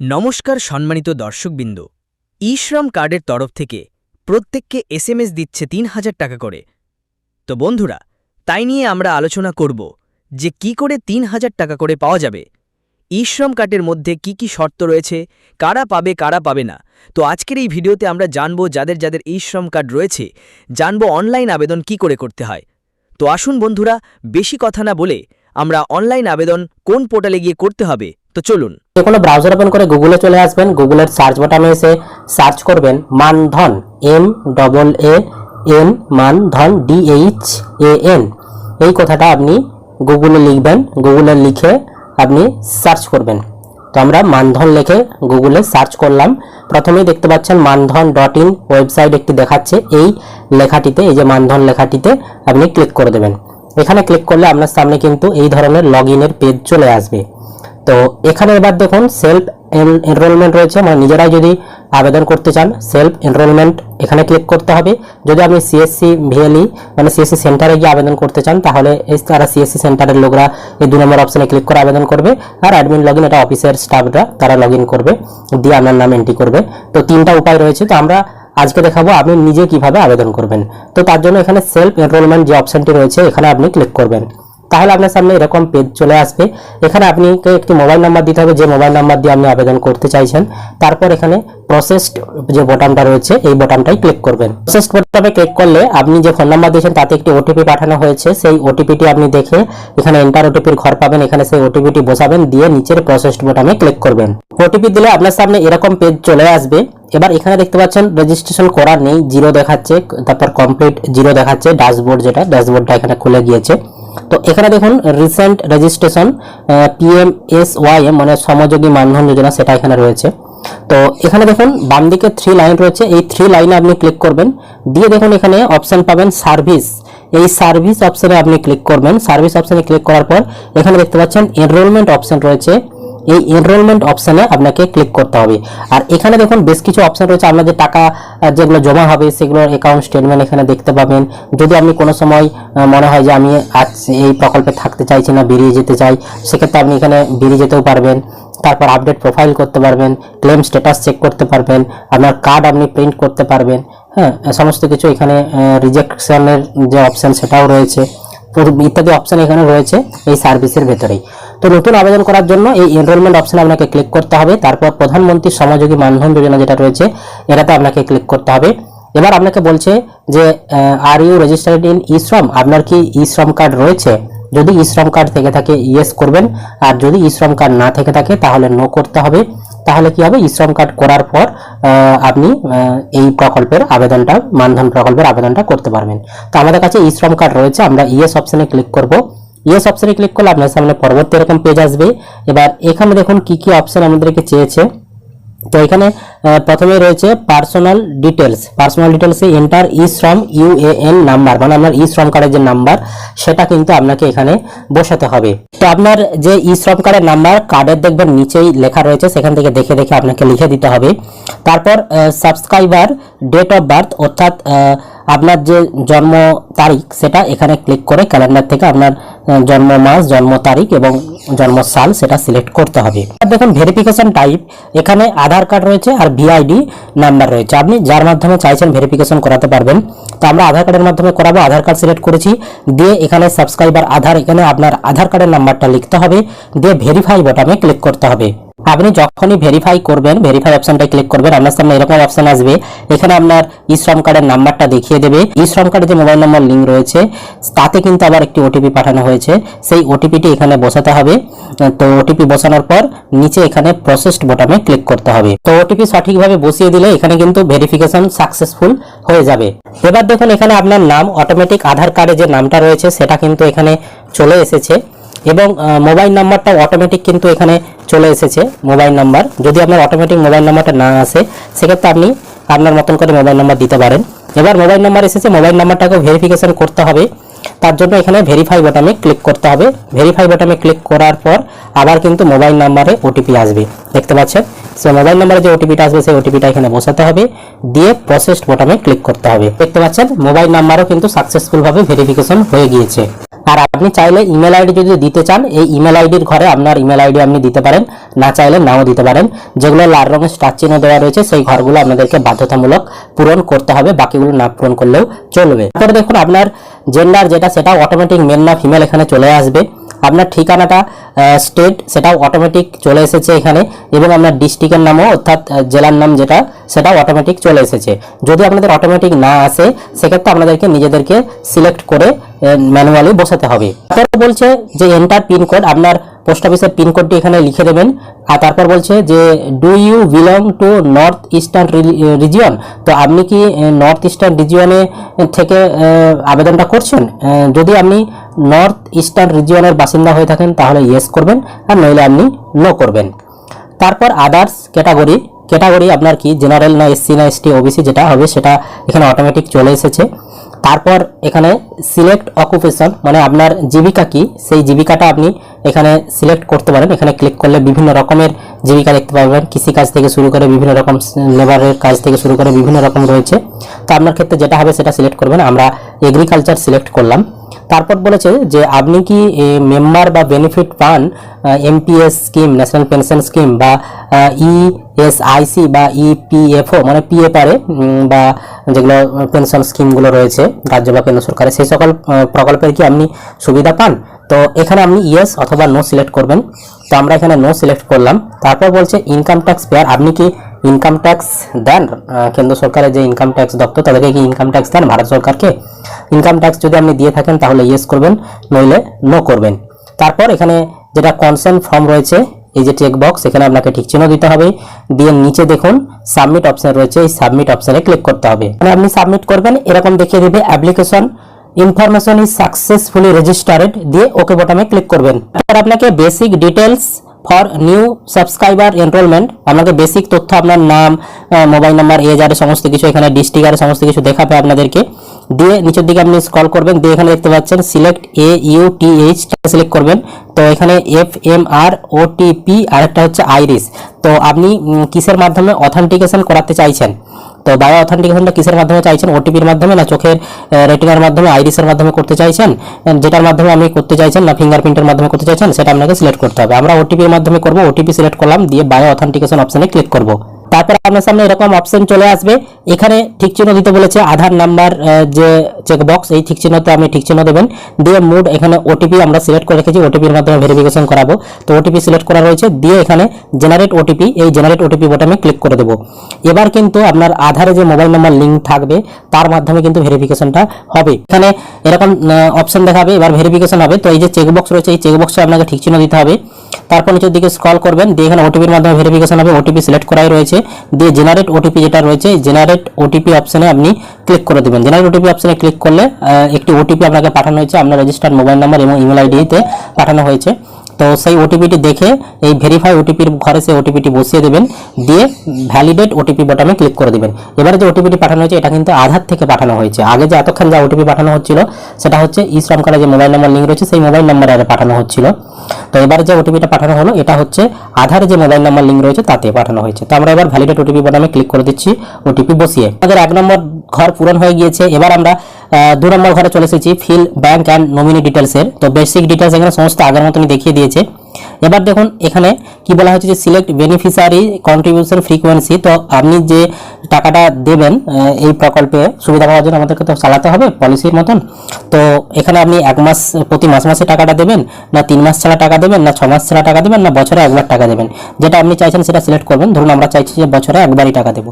নমস্কার সম্মানিত দর্শকবৃন্দ। ই শ্রম কার্ডের তরফ থেকে প্রত্যেককে এসএমএস দিচ্ছে তিন হাজার টাকা করে। তো বন্ধুরা, তাই নিয়ে আমরা আলোচনা করব যে কি করে তিন হাজার টাকা করে পাওয়া যাবে। ই শ্রম কার্ডের মধ্যে কি কি শর্ত রয়েছে, কারা পাবে কারা পাবে না। তো আজকের এই ভিডিওতে আমরা জানব যাদের যাদের ই শ্রম কার্ড রয়েছে, জানব অনলাইন আবেদন কি করে করতে হয়। তো আসুন বন্ধুরা, বেশি কথা না বলে আমরা অনলাইন আবেদন কোন পোর্টালে গিয়ে করতে হবে তো চলুন। যে কোনো ব্রাউজার ওপেন করে গুগলে চলে আসবেন। গুগলের সার্চ বাটনে এসে সার্চ করবেন Maandhan M double A N Maandhan DH A N এই কথাটা আপনি গুগলে লিখবেন গুগলে লিখে আপনি সার্চ করবেন। তো আমরা মানধন লিখে গুগলে সার্চ করলাম। প্রথমেই দেখতে পাচ্ছেন মানধন ডট ইন ওয়েবসাইট একটি দেখাচ্ছে। এই লেখাটিতে, এই যে মানধন লেখাটিতে আপনি ক্লিক করে দেবেন। এখানে ক্লিক করলে আপনার সামনে কিন্তু এই ধরনের লগ ইনের পেজ চলে আসবে। তো এখানে এবার দেখুন সেলফ এনরোলমেন্ট রয়েছে মানে নিজেরাই যদি আবেদন করতে চান সেলফ এনরোলমেন্ট এখানে ক্লিক করতে হবে। যদি আপনি সিএসসি ভিএলই মানে সিএসসি সেন্টারে গিয়ে আবেদন করতে চান, তাহলে এই তারা সিএসসি সেন্টারের লোকরা এই দু নম্বর অপশনে ক্লিক করে আবেদন করবে। আর অ্যাডমিন লগ এটা অফিসের স্টাফরা তারা লগ করবে, দিয়ে আপনার নাম এন্ট্রি করবে। তো তিনটা উপায় রয়েছে, তো আমরা আজকে দেখাবো আপনি নিজে কীভাবে আবেদন করবেন। তো তার জন্য এখানে সেলফ এনরোলমেন্ট যে অপশনটি রয়েছে, এখানে আপনি ক্লিক করবেন। তাহলে আপনার সামনে এরকম পেজ চলে আসবে। এখানে আপনি একটি মোবাইল নাম্বার দিতে হবে, যে মোবাইল নাম্বার দিয়ে আপনি আবেদন করতে চাইছেন। তারপর এখানে প্রসেসড যে বোতামটা রয়েছে, এই বোতামটাই ক্লিক করবেন। প্রসেসড বোতামে ক্লিক করলে আপনি যে ফোন নাম্বার দিয়েছেন, তাতে একটি ওটিপি পাঠানো হয়েছে। সেই ওটিপিটি আপনি দেখে এখানে এন্টার ওটিপির ঘর পাবেন। এখানে সেই ওটিপিটি বসাবেন, দিয়ে নিচের প্রসেসড বোতামে ক্লিক করবেন। ওটিপি দিলে আপনার সামনে এরকম পেজ চলে আসবে। এবার এখানে দেখতে পাচ্ছেন রেজিস্ট্রেশন করা নেই জিরো দেখাচ্ছে, তারপর কমপ্লিট জিরো দেখাচ্ছে ড্যাশবোর্ড যেটা ড্যাশবোর্ডটা এখানে খুলে গিয়েছে। তো এখানে দেখুন রিসেন্ট রেজিস্ট্রেশন পিএম মানে সমযোগী মানধন যোজনা, সেটা এখানে রয়েছে। তো এখানে দেখুন, বাম দিকে থ্রি লাইন রয়েছে। এই থ্রি লাইনে আপনি ক্লিক করবেন। দিয়ে দেখুন, এখানে অপশন পাবেন সার্ভিস এই সার্ভিস অপশনে আপনি ক্লিক করবেন। সার্ভিস অপশানে ক্লিক করার পর, এখানে দেখতে পাচ্ছেন এনরোলমেন্ট অপশন রয়েছে। এই এনরোলমেন্ট অপশনে আপনাকে ক্লিক করতে হবে। আর এখানে দেখুন বেশ কিছু অপশন রয়েছে। আপনার যে টাকা যেগুলো জমা হবে, সেগুলোর অ্যাকাউন্ট স্টেটমেন্ট এখানে দেখতে পাবেন। যদি আপনি কোনো সময় মনে হয় যে আমি আজ এই প্রকল্পে থাকতে চাইছি না, বেরিয়ে যেতে চাই, সেক্ষেত্রে আপনি এখানে বেরিয়ে যেতেও পারবেন। তারপর আপডেট প্রোফাইল করতে পারবেন ক্লেম স্ট্যাটাস চেক করতে পারবেন, আপনার কার্ড আপনি প্রিন্ট করতে পারবেন হ্যাঁ সমস্ত কিছু এখানে রিজেকশনের যে অপশন সেটাও রয়েছে। ইত্যাদি অপশান এখানে রয়েছে এই সার্ভিসের ভেতরেই। তো নতুন আবেদন করার জন্য এই এনরোলমেন্ট অপশানে আপনাকে ক্লিক করতে হবে। তারপর প্রধানমন্ত্রী সমাযোগী মানধন যোজনা যেটা রয়েছে, এটাতে আপনাকে ক্লিক করতে হবে। এবার আপনাকে বলছে যে are you registered in E Shram আপনার কি ই শ্রম কার্ড রয়েছে? যদি শ্রম কার্ড থেকে থাকে ইয়েস করবেন। আর যদি শ্রম কার্ড না থেকে থাকে, তাহলে নো করতে হবে। তাহলে কি হবে? শ্রম কার্ড করার পর আপনি এই প্রকল্পের আবেদনটা, মানধন প্রকল্পের আবেদনটা করতে পারবেন। তো আমাদের কাছে শ্রম কার্ড রয়েছে, আমরা ইয়েস অপশানে ক্লিক করব। ইয়েস অপশানে ক্লিক করলে আপনার সামনে পরবর্তী এরকম পেজ আসবে। এবার এখানে দেখুন কি কি অপশান আমাদেরকে চেয়েছে। তো এখানে প্রথমে রয়েছে পার্সোনাল ডিটেলস পার্সোনাল ডিটেলসে enter E Shram UAN number মানে আপনার ই শ্রম কার্ডের যে নাম্বার সেটা কিন্তু আপনাকে এখানে বসাতে হবে। তো আপনার যে ই শ্রম কার্ডের নাম্বার কার্ডের দেখবেন নিচেই লেখা রয়েছে, সেখান থেকে দেখে দেখে আপনাকে লিখে দিতে হবে। তারপর সাবস্ক্রাইবার ডেট অফ বার্থ অর্থাৎ আপনার যে জন্ম তারিখ, সেটা এখানে ক্লিক করে ক্যালেন্ডার থেকে আপনার জন্ম মাস, জন্ম তারিখ এবং জন্ম সাল সেটা সিলেক্ট করতে হবে। আর দেখুন ভেরিফিকেশন টাইপ এখানে আধার কার্ড রয়েছে আর ভিআইডি নাম্বার রয়েছে। আপনি যার মাধ্যমে চাইছেন ভেরিফিকেশন করাতে পারবেন, তো আমরা আধার কার্ডের মাধ্যমে করাবো, আধার কার্ড সিলেক্ট করেছি, দিয়ে এখানে সাবস্ক্রাইবার আধার, এখানে আপনার আধার কার্ডের নাম্বারটা লিখতে হবে, দিয়ে ভেরিফাই বটনে ক্লিক করতে হবে। আপনি যখনই ভেরিফাই করবেন ভেরিফাই অপশনটা ক্লিক করবেন, আপনার সামনে এরকম অপশন আসবে। এখানে আপনার ই শ্রম কার্ডের নাম্বারটা দেখিয়ে দেবে। ই শ্রম কার্ডে যে মোবাইল নম্বর লিঙ্ক রয়েছে, তাতে কিন্তু আবার একটি ওটিপি পাঠানো হয়েছে। সেই ওটিপিটি এখানে বসাতে হবে। তো ওটিপি বসানোর পর নিচে এখানে প্রসেসড বোতামে ক্লিক করতে হবে। তো ওটিপি সঠিকভাবে বসিয়ে দিলে এখানে কিন্তু ভেরিফিকেশন সাকসেসফুল হয়ে যাবে। এবার দেখুন, এখানে আপনার নাম অটোমেটিক আধার কার্ডে যে নামটা রয়েছে, সেটা কিন্তু এখানে চলে এসেছে। এবং মোবাইল নাম্বারটা অটোমেটিক কিন্তু এখানে চলে এসেছে মোবাইল নাম্বার যদি আপনার অটোমেটিক মোবাইল নাম্বারটা না আসে, সেক্ষেত্রে আপনি আপনার মতন করে মোবাইল নাম্বার দিতে পারেন। এবার মোবাইল নাম্বার এসেছে মোবাইল নাম্বারটাকেও ভেরিফিকেশন করতে হবে। তার জন্য এখানে ভেরিফাই বাটনে ক্লিক করতে হবে। ভেরিফাই বাটনে ক্লিক করার পর আবার কিন্তু মোবাইল নাম্বারে ওটিপি আসবে। দেখতে পাচ্ছেন? সো মোবাইল নাম্বারে যে ওটিপিটা আসবে, সেই ওটিপিটা এখানে বসাতে হবে। দিয়ে প্রসেসড বোতামে ক্লিক করতে হবে। দেখতে পাচ্ছেন? মোবাইল নাম্বারও কিন্তু সাকসেসফুল ভাবে ভেরিফিকেশন হয়ে গিয়েছে। আর আপনি চাইলে ইমেল আইডি যদি দিতে চান, এই ইমেল আইডির ঘরে আপনার ইমেল আইডি আপনি দিতে পারেন। না চাইলে নাও দিতে পারেন। যেগুলো লাল রঙের স্টার চিহ্ন দেওয়া রয়েছে, সেই ঘরগুলো আপনাদেরকে বাধ্যতামূলক পূরণ করতে হবে। বাকিগুলো না পূরণ করলেও চলবে। তারপরে দেখুন, আপনার জেন্ডার যেটা সেটা অটোমেটিক মেল না ফিমেল এখানে চলে আসবে। আপনার ঠিকানাটা স্টেট সেটাও অটোমেটিক চলে এসেছে এখানে। এবং আপনার ডিস্ট্রিক্টের নামও, অর্থাৎ জেলার নাম যেটা, সেটাও অটোমেটিক চলে এসেছে। যদি আপনাদের অটোমেটিক না আসে, সেক্ষেত্রে আপনাদেরকে নিজেদেরকে সিলেক্ট করে ম্যানুয়ালি বসাতে হবে। তারপর বলছে যে এন্টার পিনকোড আপনার পোস্ট অফিসের পিনকোডটি এখানে লিখে দেবেন। আর তারপর বলছে যে do you belong to north eastern region তো আপনি কি নর্থ ইস্টার্ন রিজিয়নে থেকে আবেদনটা করছেন? যদি আপনি নর্থ ইস্টার্ন রিজিয়নের বাসিন্দা হয়ে থাকেন, তাহলে ইয়েস করবেন। আর নইলে আপনি নো করবেন। তারপর আদার্স ক্যাটাগরি ক্যাটাগরি আপনার কি? জেনারেল না এসসি না এসটি ওবিসি যেটা হবে, সেটা এখানে অটোমেটিক চলে এসেছে। তারপর এখানে সিলেক্ট অকুপেশন মানে আপনার জীবিকা কি, সেই জীবিকাটা আপনি এখানে সিলেক্ট করতে পারেন। এখানে ক্লিক করলে বিভিন্ন রকমের জীবিকা দেখতে পাবেন কৃষিকাজ থেকে শুরু করে বিভিন্ন রকম লেবারের কাজ থেকে শুরু করে বিভিন্ন রকম রয়েছে। তো আপনার ক্ষেত্রে যেটা হবে সেটা সিলেক্ট করবেন। আমরা এগ্রিকালচার সিলেক্ট করলাম। তারপর বলেছে যে আপনি কি মেম্বার বা বেনিফিট পান MPS scheme national pension scheme বা ইএসআইসি বা ইপিএফও মানে পিএ পারে উম, বা যেগুলো পেনশন স্কিমগুলো রয়েছে রাজ্য বা কেন্দ্র সরকারের সেই সকল প্রকল্পের কি আপনি সুবিধা পান? তো এখানে আপনি ইয়েস অথবা নো সিলেক্ট করবেন। তো আমরা এখানে নো সিলেক্ট করলাম। তারপর বলছে ইনকাম ট্যাক্স পেয়ার আপনি কি ইনকাম ট্যাক্স দেন? কেন্দ্র সরকারের যে ইনকাম ট্যাক্স দপ্তর তাদেরকে কি ইনকাম ট্যাক্স দেন? ভারত সরকারকে? ইনকাম ট্যাক্স যদি আপনি দিয়ে থাকেন, তাহলে ইয়েস করবেন, নইলে নো করবেন। তারপর এখানে যেটা কনসেন্ট ফর্ম রয়েছে, এই যে চেক বক্স এখানে আপনাকে ঠিক চিহ্ন দিতে হবে। দিয়ে নিচে দেখুন সাবমিট অপশন রয়েছে, এই সাবমিট অপশনে ক্লিক করতে হবে। মানে আপনি সাবমিট করবেন, এরকম দেখিয়ে দেবে application information is successfully registered দিয়ে ওকে বোতামে ক্লিক করবেন। তারপর আপনাকে basic details for new subscriber enrolment আপনাকে বেসিক তথ্য, আপনার নাম মোবাইল নাম্বার এজ আর সমস্ত কিছু এখানে ডিস্ট্রিক্ট আর সমস্ত কিছু দেখাবে আপনাদেরকে। দিয়ে নিচের দিকে আপনি স্ক্রল করবেন, দিয়ে এখানে দেখতে পাচ্ছেন select A U T H select করবেন। তো এখানে F M R O T P আর একটা হচ্ছে আইরিস তো আপনি কিসের মাধ্যমে অথেন্টিকেশন করাতে চাইছেন? তো বায়ো অথেন্টিকেশনটা কিসের মাধ্যমে চাইছেন? ওটিপির মাধ্যমে না চোখের রেটিনার মাধ্যমে আইরিসের মাধ্যমে করতে চাইছেন? যেটার মাধ্যমে আপনি করতে চাইছেন না ফিঙ্গারপ্রিন্টের মাধ্যমে করতে চাইছেন, সেটা আপনাকে সিলেক্ট করতে হবে। আমরা ওটিপির মাধ্যমে করব ওটিপি সিলেক্ট করলাম, দিয়ে বায়ো অথেন্টিকেশন অপশানে ক্লিক করব। তারপর আপনার সামনে এরকম অপশন চলে আসবে। এখানে ঠিক চিহ্ন দিতে বলেছে আধার নাম্বার যে চেকবক্স এই ঠিক চিহ্নতে আপনি ঠিক চিহ্ন দেবেন। দিয়ে মুড এখানে ওটিপি আমরা সিলেক্ট করে রেখেছি ওটিপির মাধ্যমে ভেরিফিকেশন করাবো। তো ওটিপি সিলেক্ট করা রয়েছে, দিয়ে এখানে জেনারেট ওটিপি এই জেনারেট ওটিপি বোতামে ক্লিক করে দেবো। এবার কিন্তু আপনার আধারে যে মোবাইল নাম্বার লিঙ্ক থাকবে, তার মাধ্যমে কিন্তু ভেরিফিকেশনটা হবে। এখানে এরকম অপশন দেখাবে, এবার ভেরিফিকেশন হবে। তো এই যে চেকবক্স রয়েছে, এই চেকবক্সে আপনাকে ঠিক চিহ্ন দিতে হবে। তারপর নিচের দিকে স্ক্রল করবেন, দিয়ে এখানে ওটিপির মাধ্যমে ভেরিফিকেশন হবে ওটিপি সিলেক্ট করাই রয়েছে। দিয়ে জেনারেট ওটিপি যেটা রয়েছে জেনারেট ওটিপি অপশানে আপনি ক্লিক করে দেবেন। জেনারেট ওটিপি অপশনে ক্লিক করলে একটি ওটিপি আপনাকে পাঠানো হয়েছে। আপনার রেজিস্টার্ড মোবাইল নাম্বার এবং ইমেল আইডিতে পাঠানো হয়েছে। তো সেই ওটিপিটি দেখে, এই ভেরিফাই ওটিপির ঘরে সেই ওটিপিটি বসিয়ে দেবেন, দিয়ে ভ্যালিডেট ওটিপি বাটনে ক্লিক করে দেবেন। এবারে যে ওটিপিটি পাঠানো হয়েছে, এটা কিন্তু আধার থেকে পাঠানো হয়েছে। আগে যে এতক্ষণ যা ওটিপি পাঠানো হচ্ছিল, সেটা হচ্ছে ই শ্রম কার্ডে যে মোবাইল নাম্বার লিঙ্ক রয়েছে সেই মোবাইল নাম্বারে পাঠানো হচ্ছিল। তো এবারে যে ওটিপিটা পাঠানো হলো, এটা হচ্ছে আধারে যে মোবাইল নাম্বার লিঙ্ক রয়েছে, তাতে পাঠানো হয়েছে। তো আমরা এবার ভ্যালিডেট ওটিপি বাটনে ক্লিক করে দিচ্ছি ওটিপি বসিয়ে। আমাদের এক নম্বর ঘর পূরণ হয়ে গিয়েছে। এবার আমরা দু নম্বর ঘরে চলে এসেছি ফিল ব্যাংক অ্যান্ড নমিনি ডিটেলসের তো বেসিক ডিটেলস এখানে সমস্ত আগের মতনই দেখিয়ে দিয়েছে। এবার দেখুন, এখানে কি বলা হয়েছে যে সিলেক্ট বেনিফিশিয়ারি কন্ট্রিবিউশন ফ্রিকোয়েন্সি তো আপনি যে টাকাটা দেবেন এই প্রকল্পে সুবিধা পাওয়ার জন্য আমাদেরকে তো চালাতে হবে পলিসির মতন। তো এখানে আপনি এক মাস, প্রতি মাস মাসে টাকাটা দেবেন, না তিন মাস ছাড়া টাকা দেবেন, না ছ মাস ছাড়া টাকা দেবেন, না বছরে একবার টাকা দেবেন। যেটা আপনি চাইছেন সেটা সিলেক্ট করবেন। ধরুন আমরা চাইছি যে বছরে একবারই টাকা দেবো।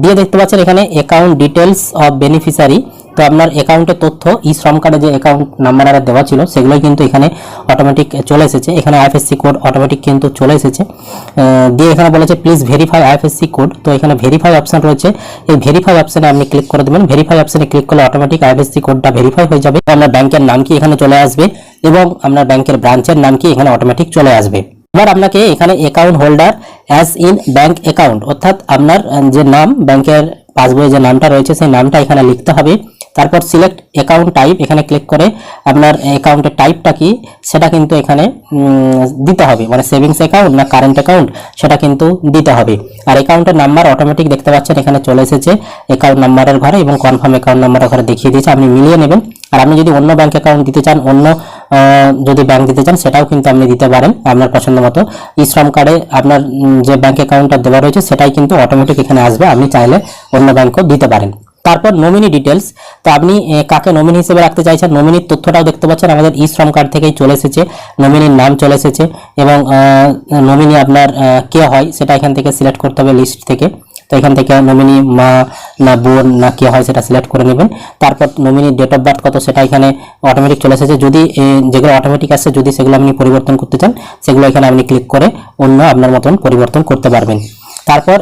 দিয়ে দেখতে পাচ্ছেন এখানে অ্যাকাউন্ট ডিটেলস অফ বেনিফিশিয়ারি তো আপনার অ্যাকাউন্টের তথ্য ই শ্রম কার্ডে যে অ্যাকাউন্ট নাম্বার আর দেওয়া ছিল, সেগুলোই কিন্তু এখানে অটোমেটিক চলে এসেছে। এখানে আইএফএসসি কোড অটোমেটিক কিন্তু চলে এসেছে। দিয়ে এখানে বলেছে প্লিজ ভেরিফাই আইএফএসসি কোড তো এখানে ভেরিফাই অপশন রয়েছে। এই ভেরিফাই অপশনে আপনি ক্লিক করে দেবেন। ভেরিফাই অপশনে ক্লিক করলে অটোমেটিক আইএফএসসি কোডটা ভেরিফাই হয়ে যাবে। আপনার ব্যাংকের নাম কি এখানে চলে আসবে এবং আপনার ব্যাংকের ব্রাঞ্চের নাম কি এখানে অটোমেটিক চলে আসবে। এবার আপনাকে এখানে account holder as in bank account অর্থাৎ আপনার যে নাম ব্যাংকের পাসবইয়ে যে নামটা রয়েছে, সেই নামটা এখানে লিখতে হবে। তারপর সিলেক্ট অ্যাকাউন্ট টাইপ এখানে ক্লিক করে আপনার অ্যাকাউন্টের টাইপটা কি, সেটা কিন্তু এখানে দিতে হবে। মানে সেভিংস অ্যাকাউন্ট না কারেন্ট অ্যাকাউন্ট সেটা কিন্তু দিতে হবে। আর অ্যাকাউন্টের নাম্বার অটোমেটিক দেখতে পাচ্ছেন, এখানে চলে এসেছে অ্যাকাউন্ট নাম্বারের ঘরে এবং কনফার্ম অ্যাকাউন্ট নাম্বারের ঘরে দেখিয়ে দিয়েছে। আপনি মিলিয়ে নেবেন। আর আপনি যদি অন্য ব্যাংক অ্যাকাউন্ট দিতে চান, অন্য যদি ব্যাংক দিতে চান, সেটাও কিন্তু আপনি দিতে পারেন আপনার পছন্দ মতো। ই শ্রম কার্ডে আপনার যে ব্যাঙ্ক অ্যাকাউন্টটা দেওয়া রয়েছে, সেটাই কিন্তু অটোমেটিক এখানে আসবে। আপনি চাইলে অন্য ব্যাংকও দিতে পারেন। তারপর নমিনি ডিটেলস তো আপনি কাকে নমিনি হিসেবে রাখতে চাইছেন? নমিনির তথ্যটাও দেখতে পাচ্ছেন। আমাদের ই শ্রম কার্ড থেকেই চলে এসেছে। নমিনির নাম চলে এসেছে এবং নমিনি আপনার কে হয় সেটা এখান থেকে সিলেক্ট করতে হবে লিস্ট থেকে। তো এখান থেকে নমিনি মা না বোন না কে হয় সেটা সিলেক্ট করে নেবেন। তারপর নমিনি ডেট অফ বার্থ কত সেটা এখানে অটোমেটিক চলে এসেছে। যদি যেগুলো অটোমেটিক আসছে যদি সেগুলো আপনি পরিবর্তন করতে চান, সেগুলো এখানে আপনি ক্লিক করে অন্য আপনার মতন পরিবর্তন করতে পারবেন। তারপর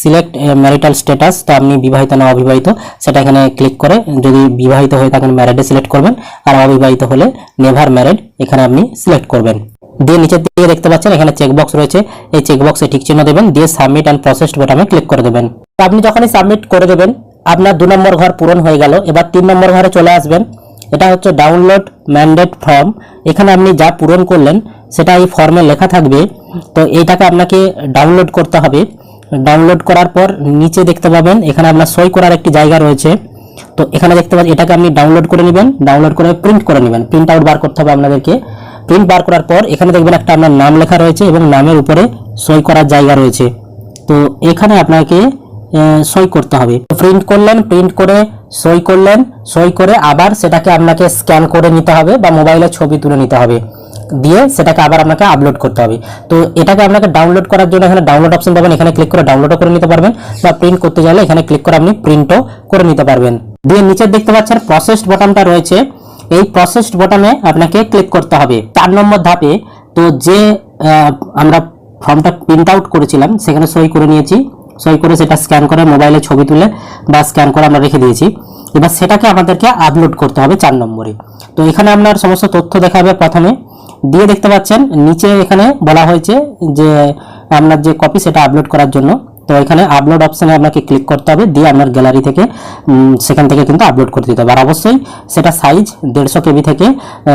সিলেক্ট ম্যারিটাল স্ট্যাটাস তো আপনি বিবাহিত না অবিবাহিত, সেটা এখানে ক্লিক করে যদি বিবাহিত হয়ে থাকেন ম্যারেডে সিলেক্ট করবেন, আর অবিবাহিত হলে নেভার ম্যারেড এখানে আপনি সিলেক্ট করবেন। দিয়ে নিচের দিকে দেখতে পাচ্ছেন, এখানে চেকবক্স রয়েছে, এই চেকবক্সে ঠিক চিহ্ন দেবেন, দিয়ে সাবমিট অ্যান্ড প্রসেসড বোতামে ক্লিক করে দেবেন। আপনি যখনই সাবমিট করে দেবেন, আপনার দু নম্বর ঘর পূরণ হয়ে গেল, এবার তিন নম্বর ঘরে চলে আসবেন। এটা হচ্ছে ডাউনলোড ম্যান্ডেট ফর্ম এখানে আপনি যা পূরণ করলেন সেটা এই ফর্মে লেখা থাকবে। তো এইটাকে আপনাকে ডাউনলোড করতে হবে। ডাউনলোড করার পর নিচে দেখতে পাবেন, এখানে আপনার সই করার একটি জায়গা রয়েছে। তো এখানে দেখতে পাচ্ছেন, এটাকে আপনি ডাউনলোড করে নেবেন ডাউনলোড করে প্রিন্ট করে নেবেন। প্রিন্ট আউট বার করতে হবে আপনাদেরকে। প্রিন্ট বার করার পর এখানে দেখবেন একটা আপনার নাম লেখা রয়েছে এবং নামের উপরে সই করার জায়গা রয়েছে। তো এখানে আপনাকে সই করতে হবে। প্রিন্ট করলেন প্রিন্ট করে সই করলেন, সই করে আবার সেটাকে আপনাকে স্ক্যান করে নিতে হবে বা মোবাইলে ছবি তুলে নিতে হবে। দিয়ে সেটাকে আবার আপনাকে আপলোড করতে হবে। তো এটাকে আপনাকে ডাউনলোড করার জন্য এখানে ডাউনলোড অপশন পাবেন এখানে ক্লিক করে ডাউনলোডও করে নিতে পারবেন বা প্রিন্ট করতে চাইলে এখানে ক্লিক করে আপনি প্রিন্টও করে নিতে পারবেন। দিয়ে নিচের দেখতে পাচ্ছেন প্রসেসড বটনটা রয়েছে। এই প্রসেসড বটনে আপনাকে ক্লিক করতে হবে। চার নম্বর ধাপে তো যে আমরা ফর্মটা প্রিন্ট আউট করেছিলাম, সেখানে সই করে নিয়েছি। সই করে সেটা স্ক্যান করে মোবাইলে ছবি তুলে বা স্ক্যান করে আমরা রেখে দিয়েছি। এবার সেটাকে আমাদেরকে আপলোড করতে হবে চার নম্বরে। তো এখানে আপনার সমস্ত তথ্য দেখাবে প্রথমে। দিয়ে দেখতে পাচ্ছেন, নিচে এখানে বলা হয়েছে যে আপনার যে কপি সেটা আপলোড করার জন্য। তো এখানে আপলোড অপশানে আপনাকে ক্লিক করতে হবে, দিয়ে আপনার গ্যালারি থেকে সেখান থেকে কিন্তু আপলোড করে দিতে হবে। আর অবশ্যই সেটা সাইজ দেড়শো কেবি থেকে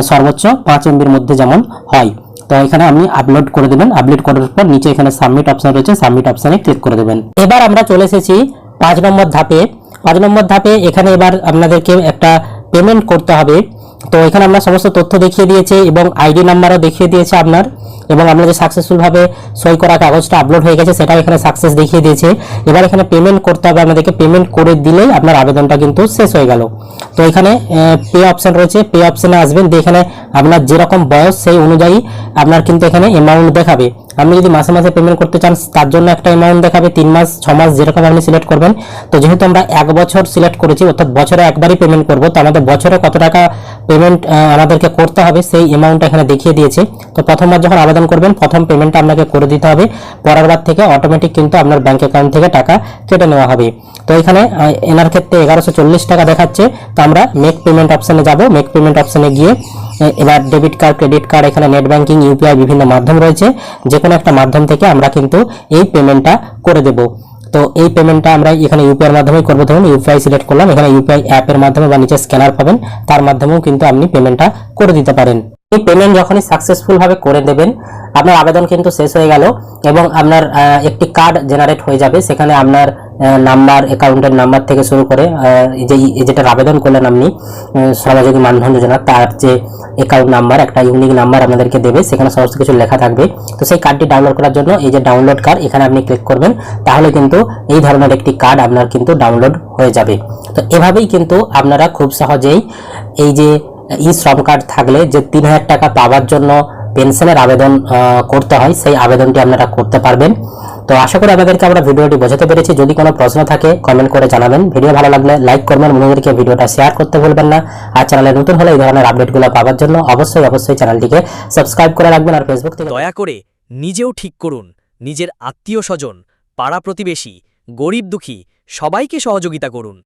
সর্বোচ্চ পাঁচ এমবির মধ্যে যেমন হয়। তো এখানে আপনি আপলোড করে দেবেন। আপলোড করার পর নিচে এখানে সাবমিট অপশন রয়েছে সাবমিট অপশানে ক্লিক করে দেবেন। এবার আমরা চলে এসেছি পাঁচ নম্বর ধাপে। পাঁচ নম্বর ধাপে এখানে এবার আপনাদেরকে একটা পেমেন্ট করতে হবে। তো এখানে আমরা সমস্ত তথ্য দেখিয়ে দিয়েছে এবং আইডি নাম্বারও দেখিয়ে দিয়েছে আপনার এবং আপনার যে সাকসেসফুলভাবে সই করা কাগজটা আপলোড হয়ে গেছে সেটাও এখানে সাকসেস দেখিয়ে দিয়েছে। এবার এখানে পেমেন্ট করতে হবে আপনাদেরকে পেমেন্ট করে দিলেই আপনার আবেদনটা কিন্তু শেষ হয়ে গেল। তো এখানে পে অপশন রয়েছে পে অপশনে আসবেন, দিয়ে এখানে আপনার যেরকম বয়স সেই অনুযায়ী আপনার কিন্তু এখানে অ্যামাউন্ট দেখাবে। আপনি যদি মাসে মাসে পেমেন্ট করতে চান, তার জন্য একটা অ্যামাউন্ট দেখাবে, তিন মাস, ছ মাস, যেরকম আপনি সিলেক্ট করবেন। তো যেহেতু আমরা এক বছর সিলেক্ট করেছি, অর্থাৎ বছরে একবারই পেমেন্ট করব, তো আমাদের বছরে কত টাকা পেমেন্ট আমাদেরকে করতে হবে, সেই অ্যামাউন্টটা এখানে দেখিয়ে দিয়েছে। তো প্রথমবার যখন আবেদন করবেন, প্রথম পেমেন্টটা আপনাকে করে দিতে হবে। পরের বার থেকে অটোমেটিক কিন্তু আপনার ব্যাঙ্ক অ্যাকাউন্ট থেকে টাকা কেটে নেওয়া হবে। তো এখানে এনার ক্ষেত্রে এগারোশো টাকা দেখাচ্ছে। তো আমরা মেক পেমেন্ট অপশানে যাব। মেক পেমেন্ট অপশানে গিয়ে এবার ডেবিট কার্ড ক্রেডিট কার্ড এখানে নেট ব্যাংকিং ইউপিআই বিভিন্ন মাধ্যম রয়েছে। যে কোনো একটা মাধ্যম থেকে আমরা কিন্তু এই পেমেন্টটা করে দেব। তো এই পেমেন্টটা আমরা এখানে ইউপিআই এর মাধ্যমে করব। ধরুন ইউপিআই সিলেক্ট করলাম, এখানে ইউপিআই অ্যাপের মাধ্যমে বা নিচে স্ক্যানার পাবেন, তার মাধ্যমেও কিন্তু আপনি পেমেন্টটা করে দিতে পারেন। এই পেমেন্ট যখনই সাকসেসফুল ভাবে করে দেবেন, আপনার আবেদন কিন্তু শেষ হয়ে গেল এবং আপনার একটি কার্ড জেনারেট হয়ে যাবে। সেখানে আপনার নাম্বার অ্যাকাউন্টের নাম্বার থেকে শুরু করে যে যেটার আবেদন করলেন আপনি সমাজযোগী মানধন যোজনা, তার যে অ্যাকাউন্ট নাম্বার একটা ইউনিক নাম্বার আপনাদেরকে দেবে, সেখানে সমস্ত কিছু লেখা থাকবে। তো সেই কার্ডটি ডাউনলোড করার জন্য এই যে ডাউনলোড কার্ড এখানে আপনি ক্লিক করবেন, তাহলে কিন্তু এই ধরনের একটি কার্ড আপনার কিন্তু ডাউনলোড হয়ে যাবে। তো এভাবেই কিন্তু আপনারা খুব সহজেই এই যে ই শ্রম কার্ড থাকলে যে তিন হাজার টাকা পাওয়ার জন্য পেনশনের আবেদন করতে হয়, সেই আবেদনটি আপনারা করতে পারবেন। তো আশা করি আপনাদেরকে আমরা ভিডিওটি বোঝাতে পেরেছি। যদি কোনো প্রশ্ন থাকে কমেন্ট করে জানাবেন। ভিডিও ভালো লাগলে লাইক করবেন। বন্ধুদেরকে ভিডিওটা শেয়ার করতে ভুলবেন না। আর চ্যানেলে নতুন হলে এই ধরনের আপডেটগুলো পাওয়ার জন্য অবশ্যই অবশ্যই চ্যানেলটিকে সাবস্ক্রাইব করে রাখবেন। আর ফেসবুক থেকে দয়া করে নিজেও ঠিক করুন। নিজের আত্মীয় স্বজন, পাড়া প্রতিবেশী, গরিব দুঃখী, সবাইকে সহযোগিতা করুন।